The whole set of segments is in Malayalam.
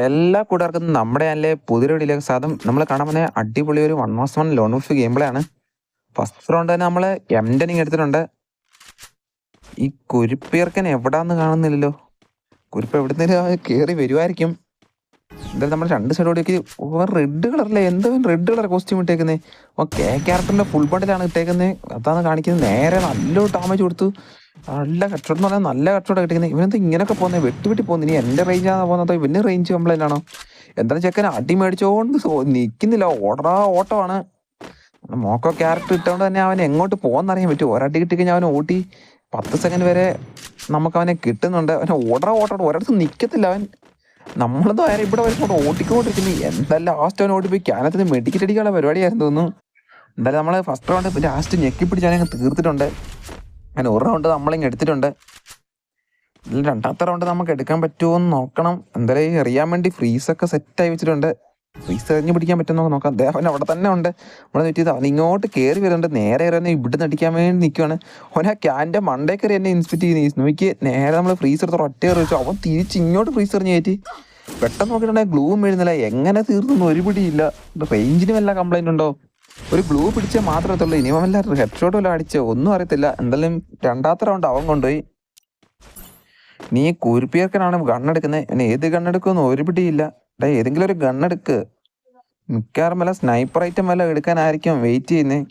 എല്ലാ കൂട്ടുകാർക്കും നമ്മുടെ അല്ലെ പുതിയൊരു വീഡിയോയിലേക്ക് സ്വാഗതം. നമ്മൾ കാണാൻ പോകുന്ന അടിപൊളി ഒരു one mass one lone of game ആണ്. ഫസ്റ്റ് റൗണ്ട് തന്നെ നമ്മൾ എംഡനിങ് എടുത്തിട്ടുണ്ട്. ഈ കുരിപ്പിയർക്കൻ എവിടാന്ന് കാണുന്നില്ലല്ലോ? കുരിപ്പ് എവിടുന്നേലും കയറി വരുമായിരിക്കും എന്തായാലും നമ്മൾ രണ്ട് സൈഡ് ഓടിക്ക് ഓവർ റെഡ് കളറല്ലേ എന്തോ റെഡ് കളർ കോസ്റ്റ്യൂം ഇട്ടേക്കുന്നത് ഓ കെ ക്യാരക്ടറിന്റെ ഫുൾ ബണ്ടിലാണ് ഇട്ടേക്കുന്നത് അതാണ് കാണിക്കുന്നത്. നേരെ നല്ലൊരു ഡാമേജ് കൊടുത്തു. നല്ല കച്ചവടം എന്ന് പറഞ്ഞാൽ നല്ല കച്ചവടം കിട്ടിക്കുന്നത് ഇവനെന്താ ഇങ്ങനെയൊക്കെ പോകുന്നത് വെട്ടി വെട്ടി പോകുന്നത് ഇനി എന്റെ റേഞ്ചാണ് പോകുന്നത് ഇവന് റേഞ്ച് കംപ്ലൈന്റ് ആണോ എന്തായാലും ചെക്കൻ അടി മേടിച്ചോണ്ട് നിൽക്കുന്നില്ല ഓടാ ഓട്ടമാണ്. മോക്കോ ക്യാരക്ടർ ഇട്ടുകൊണ്ട് തന്നെ അവൻ എങ്ങോട്ട് പോകുന്നറിയാൻ പറ്റും. ഒരടി കിട്ടി കഴിഞ്ഞാൽ അവൻ ഓട്ടി പത്ത് സെക്കൻഡ് വരെ നമുക്ക് അവനെ കിട്ടുന്നുണ്ട്. അവനെ ഓടാ ഓട്ടോ ഒരിടത്ത് നിൽക്കത്തില്ല അവൻ. നമ്മളെന്തോ ആരും ഇവിടെ വരുമ്പോൾ ഓട്ടിക്കൊണ്ടിരിക്കുന്നു എന്തായാലും ലാസ്റ്റ് അവൻ ഓടിപ്പോയി ക്യാനത്തിന് മെഡിക്കറ്റ് അടിക്കാനുള്ള പരിപാടിയായിരുന്നു തോന്നുന്നു. എന്തായാലും നമ്മൾ ഫസ്റ്റ് റൗണ്ട് ലാസ്റ്റ് ഞെക്കി പിടിച്ച് തീർത്തിട്ടുണ്ട്. അങ്ങനെ ഒരു റൗണ്ട് നമ്മളിങ്ങ് എടുത്തിട്ടുണ്ട്. ഇതിൽ രണ്ടാമത്തെ റൗണ്ട് നമുക്ക് എടുക്കാൻ പറ്റുമോ എന്ന് നോക്കണം. എന്തായാലും അറിയാൻ വേണ്ടി ഫ്രീസൊക്കെ സെറ്റായി വെച്ചിട്ടുണ്ട്. ഫ്രീസ് എറിഞ്ഞ് പിടിക്കാൻ പറ്റുമോ എന്ന് നോക്കാം ദേവൻ അവിടെ തന്നെ ഉണ്ട്. നമ്മളെ തെറ്റിയത് അവൻ ഇങ്ങോട്ട് കയറി വരുന്നുണ്ട്. നേരെ കയറി ഇവിടുന്ന് അടിക്കാൻ വേണ്ടി നിൽക്കുകയാണ് അവൻ ആ ക്യാന്റെ മണ്ടേ കയറി എന്നെ ഇൻസ്പെക്ട് ചെയ്ത്. നോക്കി നേരെ നമ്മൾ ഫ്രീസ് എടുത്ത് ഒറ്റ കയറി വെച്ചു. അവൻ തിരിച്ച് ഇങ്ങോട്ട് ഫ്രീസ് എറിഞ്ഞ് കയറ്റി. പെട്ടെന്ന് നോക്കിയിട്ടുണ്ടെങ്കിൽ ഗ്ലൂവും വീഴുന്നില്ല എങ്ങനെ തീർന്നു? ഒരു പിടിയില്ല എല്ലാം കംപ്ലൈന്റ് ഉണ്ടോ? ഒരു ബ്ലൂ പിടിച്ച മാത്രമേ ഉള്ളൂ ഇനി ഹെഡ്ഷോട്ട് ഹെഡ് ഷോട്ട് വല്ല അടിച്ച? ഒന്നും അറിയത്തില്ല. എന്തായാലും രണ്ടാമത്തെ റൗണ്ട് അവൻ കൊണ്ടുപോയി. നീ കുരുപ്പിയർക്കനാണ് ഗണ്ണെടുക്കുന്നത് ഇനി ഏത് ഗണ്ണെടുക്കുമെന്ന് ഒരു പിടിയില്ല. ഡേ ഏതെങ്കിലും ഒരു ഗണ്ണെടുക്ക് മിക്കവാറും വല്ല സ്നൈപ്പർ ഐറ്റം വല്ല എടുക്കാനായിരിക്കും വെയിറ്റ് ചെയ്യുന്നത്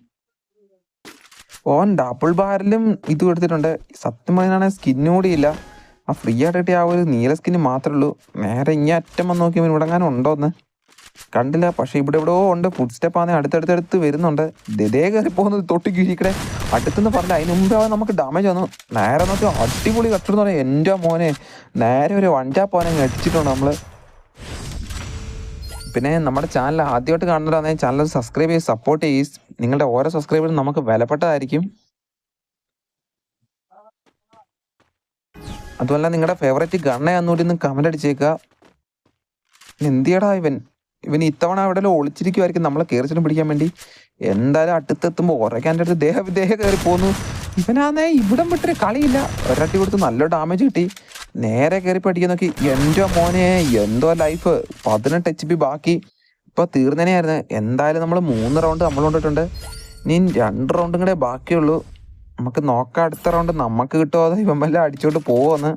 ഓൻ ഡബിൾ ബാരലും ഇത് കൊടുത്തിട്ടുണ്ട്. സത്യം പറഞ്ഞാണെങ്കിൽ സ്കിന്നും ഇല്ല ആ ഫ്രീ ആയിട്ട് കിട്ടിയ ആ ഒരു നീല സ്കിന്ന് മാത്രമേ ഉള്ളൂ. നേരെ ഇങ്ങനെ അറ്റം വന്ന് നോക്കി ഇവിടെ എങ്ങാനും ഉണ്ടോന്ന്. കണ്ടില്ല. പക്ഷെ ഇവിടെ എവിടെയോ ഉണ്ട്. ഫുഡ് സ്റ്റെപ്പ് ആണ്. അടുത്തടുത്തടുത്ത് വരുന്നുണ്ട്. ദേ കയറി പോകുന്നത് തൊട്ട് കീഴിക്കടെ അടുത്തെന്ന് പറഞ്ഞ അതിന് മുമ്പേ അവൻ നമുക്ക് ഡാമേജ് വന്നു. നേരെ നോക്കി അടിപൊളി കട്ടെന്ന് പറയാം എന്റെ മോനെ. നേരെ ഒരു വഞ്ചാ പോനെ അടിച്ചിട്ടുണ്ട് നമ്മൾ പിന്നെ നമ്മുടെ ചാനൽ ആദ്യമായിട്ട് കാണുന്നവരാണെങ്കിൽ ചാനൽ സബ്സ്ക്രൈബ് ചെയ്ത് സപ്പോർട്ട് ചെയ്യും. നിങ്ങളുടെ ഓരോ സബ്സ്ക്രൈബറും നമുക്ക് വിലപ്പെട്ടതായിരിക്കും. അതുമല്ല നിങ്ങളുടെ ഫേവറേറ്റ് ഗണ്ണയാന്നൂടി ഒന്ന് കമന്റ് അടിച്ചേക്കുക. എന്തിയടാ ഇവൻ? ഇവൻ ഇത്തവണ അവിടെ ഒളിച്ചിരിക്കുമായിരിക്കും നമ്മളെ കയറിച്ചിട്ട് പിടിക്കാൻ വേണ്ടി. എന്തായാലും അടുത്തെത്തുമ്പോൾ ഉറക്കാന്റെ അടുത്ത് ദേഹ വിദേഹ കയറി പോന്നു. ഇവനാന്നേ ഇവിടം വിട്ടൊരു കളിയില്ല. ഒരട്ടി കൊടുത്ത് നല്ല ഡാമേജ് കിട്ടി. നേരെ കയറി പഠിക്കാൻ നോക്കി. എന്റെ മോനെ എന്തോ ലൈഫ് പതിനെട്ട് എച്ച് പി ബാക്കി. ഇപ്പൊ തീർന്നനെയായിരുന്നു എന്തായാലും നമ്മൾ മൂന്ന് റൗണ്ട് നമ്മൾ കൊണ്ടിട്ടുണ്ട്. ഇനി രണ്ട് റൗണ്ടും കൂടെ ബാക്കിയുള്ളൂ. നമുക്ക് നോക്കാം അടുത്ത റൗണ്ട് നമുക്ക് കിട്ടുമോ അതോ ഇവൻ വല്ല അടിച്ചോട്ട് പോവോന്ന്.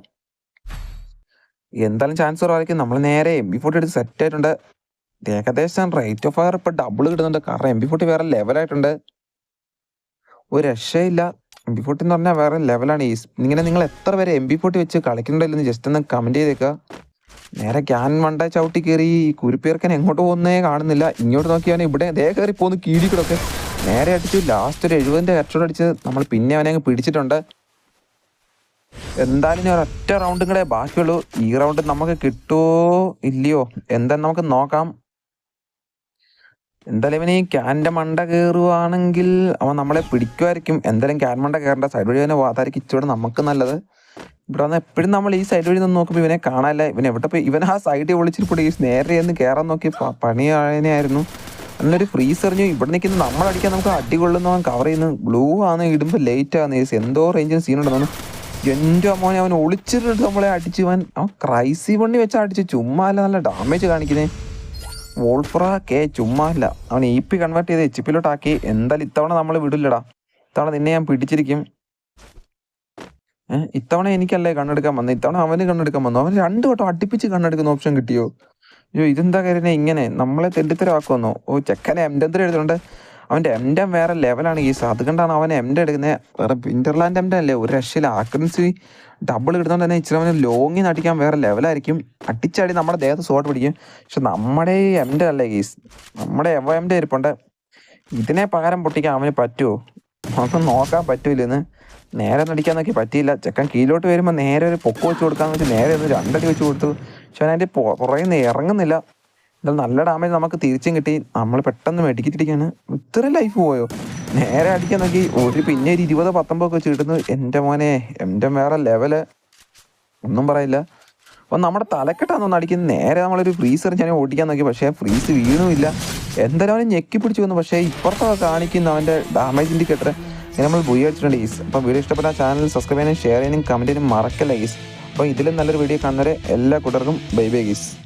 എന്തായാലും ചാൻസ് കുറവായിരിക്കും. നമ്മൾ നേരെ എം ബി ഫോർട്ടി എടുത്ത് സെറ്റ് ആയിട്ടുണ്ട്. ഏകദേശം റേറ്റ് ഓഫ് ഫയർ ഇപ്പൊ ഡബിൾ കിട്ടുന്നുണ്ട്. കാരണം എം ബി ഫോർട്ടി വേറെ ലെവലായിട്ടുണ്ട് ഒരു രക്ഷയില്ല. എം ബി ഫോർട്ടി എന്ന് പറഞ്ഞാൽ വേറെ ലെവലാണ് ഈ ഇങ്ങനെ നിങ്ങൾ എത്ര പേര് എം ബി ഫോർട്ടി വെച്ച് കളിക്കുന്നുണ്ടല്ലെന്ന് ജസ്റ്റ് ഒന്ന് കമന്റ് ചെയ്തേക്കുക നേരെ ക്യാൻ വണ്ട ചവിട്ടി കയറി കുരുപ്പേർക്കൻ എങ്ങോട്ട് പോകുന്നേ കാണുന്നില്ല. ഇങ്ങോട്ട് നോക്കിയാൽ ഇവിടെ ദേ കയറി പോകുന്നു കീഴിക്കിടൊക്കെ നേരെ അടിച്ചു ലാസ്റ്റ് ഒരു എഴുപതിന്റെ ഹെഡ്ഷോട്ട് അടിച്ച് നമ്മൾ പിന്നെ അവനെ അങ്ങ് പിടിച്ചിട്ടുണ്ട്. എന്തായാലും ഞാൻ ഒറ്റ റൗണ്ടും കൂടെ ബാക്കിയുള്ളൂ. ഈ റൗണ്ട് നമുക്ക് കിട്ടുമോ ഇല്ലയോ? എന്തായാലും നമുക്ക് നോക്കാം. എന്തായാലും ഇവന് ക്യാന്റെ മണ്ട കയറുവാണെങ്കിൽ അവൻ നമ്മളെ പിടിക്കുമായിരിക്കും. എന്തായാലും ക്യാൻ മണ്ട കയറേണ്ട സൈഡ് വഴി തന്നെ വാതായിരിക്കും. ഇച്ചിരി നമുക്ക് നല്ലത്. ഇവിടെ വന്ന് എപ്പോഴും നമ്മൾ ഈ സൈഡ് വഴി നിന്ന് നോക്കുമ്പോൾ ഇവനെ കാണാനില്ല. ഇവൻ എവിടെ പോയി? ഇവൻ ആ സൈഡിൽ ഈ നേരെ എന്ന് കയറാൻ നോക്കി പ- പണിയായിരുന്നു നല്ലൊരു ഫ്രീസ് എറിഞ്ഞു. ഇവിടെ നിൽക്കുന്ന നമ്മളടിക്കാൻ നമുക്ക് അടി കൊള്ളുന്നവൻ കവർ ചെയ്യുന്നു. ബ്ലൂ ആണ് ഇടുമ്പോൾ ലേറ്റ് ആണ്. ഏസ് എന്തോ റേഞ്ചിന് ഉണ്ടെന്ന് എന്റെ അമ്മോനെ അവൻ ഒളിച്ചിട്ട് നമ്മളെ അടിച്ചു അവൻ അവൻ ക്രൈസി വണ്ണി വെച്ച് അടിച്ച് ചുമ്മാ അല്ല നല്ല ഡാമേജ് കാണിക്കുന്നേ. വോൾഫ്ര കെ ചുമ്മാ അല്ല അവൻ ഇ പി കൺവേർട്ട് ചെയ്ത് എച്ച് പിയിലോട്ടാക്കി എന്തായാലും ഇത്തവണ നമ്മൾ വിടില്ലടാ. ഇത്തവണ നിന്നെ ഞാൻ പിടിച്ചിരിക്കും. ഇത്തവണ എനിക്കല്ലേ കണ്ണെടുക്കാൻ വന്നത് ഇത്തവണ അവന് കണ്ണെടുക്കാൻ വന്നു. അവന് രണ്ടു വട്ടം അടുപ്പിച്ച് കണ്ണെടുക്കുന്ന ഓപ്ഷൻ കിട്ടിയോ? അയ്യോ ഇതെന്താ കാര്യം ഇങ്ങനെ? നമ്മളെ തെണ്ടിത്തരമാക്കുമെന്നോ ഓ ചെക്കനെ എംഡൻ എടുത്തിട്ടുണ്ട്. അവന്റെ എംഡം വേറെ ലെവലാണ് ഈ അതുകൊണ്ടാണ് അവൻ എംഡം എടുക്കുന്നത് വേറെ വിന്റർലാൻഡ് എംഡം അല്ലേ? ഒരു രക്ഷയിൽ ആക്രൻസി ഡബിൾ ഇടുന്നതുകൊണ്ട് തന്നെ ഇച്ചിരി അവന് ലോങ്ങിൽ അടിക്കാൻ വേറെ ലെവലായിരിക്കും അടിച്ചാടി നമ്മുടെ ദേഹത്ത് സോട്ട് പിടിക്കും. പക്ഷെ നമ്മുടെ എംഡം അല്ലേ ഗീസ് നമ്മുടെ എവ എംഡം ഇരിപ്പുണ്ട്. ഇതിനെ പകരം പൊട്ടിക്കാൻ അവന് പറ്റുമോ നമുക്ക് നോക്കാൻ പറ്റൂലെന്ന്. നേരെ നടിക്കാൻ നോക്കി പറ്റിയില്ല. ചെക്കൻ കീഴോട്ട് വരുമ്പോൾ നേരെ ഒരു പൊക്ക് വെച്ച് കൊടുക്കാന്ന് വെച്ച് നേരെ ഒന്ന് രണ്ടടി വെച്ച് കൊടുത്തു. പക്ഷെ അവൻ അതിന്റെ പുറകെ നിന്ന് ഇറങ്ങുന്നില്ല. എന്നാൽ നല്ല ഡാമേജ് നമുക്ക് തിരിച്ചും കിട്ടി. നമ്മൾ പെട്ടെന്ന് മെഡിക്കറ്റിരിക്കാണ് ഇത്ര ലൈഫ് പോയോ? നേരെ അടിക്കാൻ നോക്കി. ഒരു പിന്നെ ഒരു ഇരുപത് പത്തൊമ്പതൊക്കെ വെച്ച് കിട്ടുന്നു എന്റെ മോനെ എന്റെ വേറെ ലെവൽ ഒന്നും പറയില്ല. അപ്പം നമ്മുടെ തലക്കെട്ടാന്ന് അടിക്കുന്നത്. നേരെ നമ്മളൊരു ഫ്രീസ് എറിഞ്ഞാൽ ഓടിക്കാൻ നോക്കി. പക്ഷേ ഫ്രീസ് വീണുമില്ല. എന്തായാലും അവനെ ഞെക്കി പിടിച്ചു വന്നു. പക്ഷേ ഇപ്പുറത്തൊക്കെ കാണിക്കുന്നു അവന്റെ ഡാമേജ് ഇൻഡിക്കേറ്റർ ഇങ്ങനെ നമ്മൾ ബുയി അടിച്ചിട്ടുണ്ട് ഈസ് അപ്പോൾ വീഡിയോ ഇഷ്ടപ്പെട്ട ചാനൽ സബ്സ്ക്രൈബ് ചെയ്യാനും ഷെയർ ചെയ്യാനും കമന്റ് ചെയ്യാനും മറക്കല്ല ഈസ് അപ്പോൾ ഇതിലും നല്ലൊരു വീഡിയോ കാണുന്നവരെ എല്ലാ കൂട്ടർക്കും ബൈ ബൈ ഗീസ്